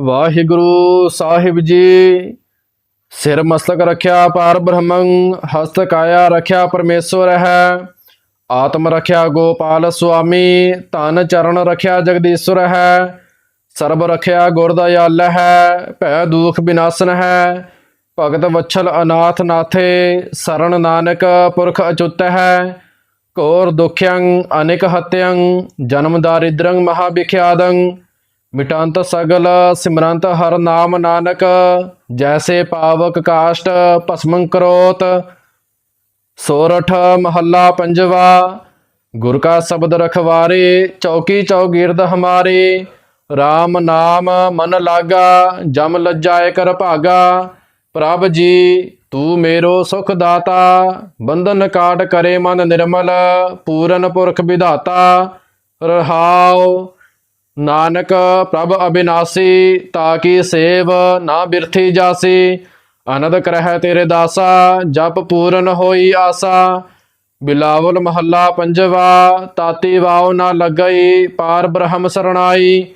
ਵਾਹਿਗੁਰੂ ਸਾਹਿਬ ਜੀ। ਸਿਰ ਮਸਤਕ ਰੱਖਿਆ, ਪਾਰ ਬ੍ਰਹਮੰ, ਹਸਤ ਕਾਇਆ ਰੱਖਿਆ ਪਰਮੇਸ਼ਵਰ ਹੈ। ਆਤਮ ਰੱਖਿਆ ਗੋਪਾਲ ਸੁਆਮੀ ਤਨ ਚਰਨ ਰੱਖਿਆ ਜਗਦੀਸ਼ਵਰ ਹੈ। ਸਰਬ ਰੱਖਿਆ ਗੁਰਦਇਆਲ ਹੈ, ਭੈ ਦੁਖ ਬਿਨਾਸਨ ਹੈ। ਭਗਤ ਵਛਲ ਅਨਾਥ ਨਾਥੇ ਸਰਣ ਨਾਨਕ ਪੁਰਖ ਅਚੁੱਤ ਹੈ। ਘੋਰ ਦੁਖਿਅੰ ਅਨੇਕ ਹਤਿਅੰ ਜਨਮ ਦਾਰਿਦ੍ਰੰ ਮਹਾ ਵਿਖਿਆਦੰ ਮਿਟੰਤ ਸਗਲ ਸਿਮਰੰਤ ਹਰ ਨਾਮ ਨਾਨਕ, ਜੈਸੇ ਪਾਵਕ ਕਾਸ਼ਟ ਭਸਮੰ ਕਰੋਤ। ਸੋਰਠ ਮਹੱਲਾ ਪੰਜਵਾ, ਗੁਰ ਕਾ ਸ਼ਬਦ ਰਖਵਾਰੇ, ਚੌਕੀ ਚੌਗਿਰਦ ਹਮਾਰੇ। RAM ਨਾਮ ਮਨ ਲਾਗਾ, ਜਮ ਲੱਜਾਏ ਕਰ ਭਾਗਾ। ਪ੍ਰਭ ਜੀ, ਤੂੰ ਮੇਰੋ ਸੁਖ ਦਾਤਾ, ਬੰਧਨ ਕਾਟ ਕਰੇ ਮਨ ਨਿਰਮਲ, ਪੂਰਨ ਪੁਰਖ ਵਿਧਾਤਾ। ਰਹਾਉ ਨਾਨਕ ਪ੍ਰਭ ਅਬਿਨਾਸੀ ਤਾਕੀ ਸੇਵ ਨਾ ਬਿਰਥੀ ਜਾਸੀ। ਅਨੰਦ ਕਰਹਿ ਤੇਰੇ ਦਾਸਾ, ਜਪ ਪੂਰਨ ਹੋਈ ਆਸਾ। ਬਿਲਾਵਲ ਮਹੱਲਾ ਪੰਜਵਾ, ਤਾਤੀ ਵਾਉ ਨਾ ਲੱਗਈ, ਪਾਰ ਬ੍ਰਹਮ ਸਰਣਾਈ।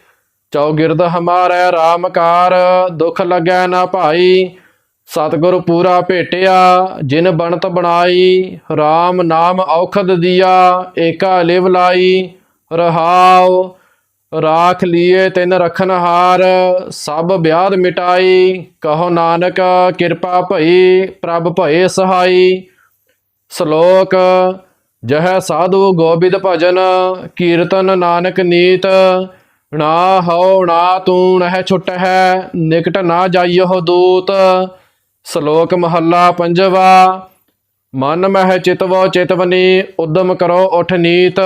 ਚੌਗਿਰਦ ਹਮਾਰੇ RAM ਕਾਰ, ਦੁਖ ਲੱਗੈ ਨਾ ਭਾਈ। ਸਤਿਗੁਰ ਪੂਰਾ ਭੇਟਿਆ, ਜਿਨ ਬਣਤ ਬਣਾਈ। RAM ਨਾਮ ਔਖਦ ਦੀਆ, ਏਕਾ ਲਿਵ ਲਾਈ। ਰਹਾਉ ਰਾਖ ਲੀਏ ਤਿਨ ਰਖਨ ਸਭ ਵਿਆਦ ਮਿਟਾਈ, ਕਹੋ ਨਾਨਕ ਕਿਰਪਾ ਭਈ, ਪ੍ਰਭ ਭਏ ਸਹਾਈ। ਸ਼ਲੋਕ, ਜਹ ਸਾਧੂ ਗੋਬਿੰਦ ਭਜਨ, ਕੀਰਤਨ ਨਾਨਕ ਨੀਤ। ਨਾ ਹਉ, ਨਾ ਤੂੰ ਨਹਿ ਛੁਟ ਹੈ ਨਿਕਟ ਨਾ ਜਾਈਓ ਦੂਤ। ਸ਼ਲੋਕ ਮਹੱਲਾ ਪੰਜਵਾ, ਮਨ ਮਹਿ ਚਿਤਵੋ ਚਿਤਵਨੀ, ਉਦਮ ਕਰੋ ਉਠ ਨੀਤ।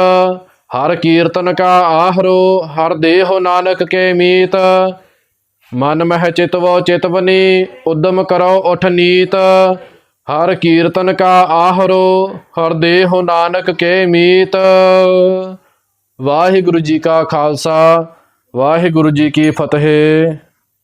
ਹਰ ਕੀਰਤਨ ਕਾ ਆਹਰੋ, ਹਰ ਦੇਹੁ ਨਾਨਕ ਕੇ ਮੀਤ। ਮਨ ਮਹਿ ਚਿਤਵੋ ਚਿਤਵਨੀ ਉਦਮ ਕਰੋ ਉਠ ਨੀਤ। ਹਰ ਕੀਰਤਨ ਕਾ ਆਹਰੋ, ਹਰ ਦੇਹੁ ਨਾਨਕ ਕੇ ਮੀਤ। ਵਾਹਿਗੁਰੂ ਜੀ ਕਾ ਖਾਲਸਾ, ਵਾਹਿਗੁਰੂ ਜੀ ਕੀ ਫਤਿਹ।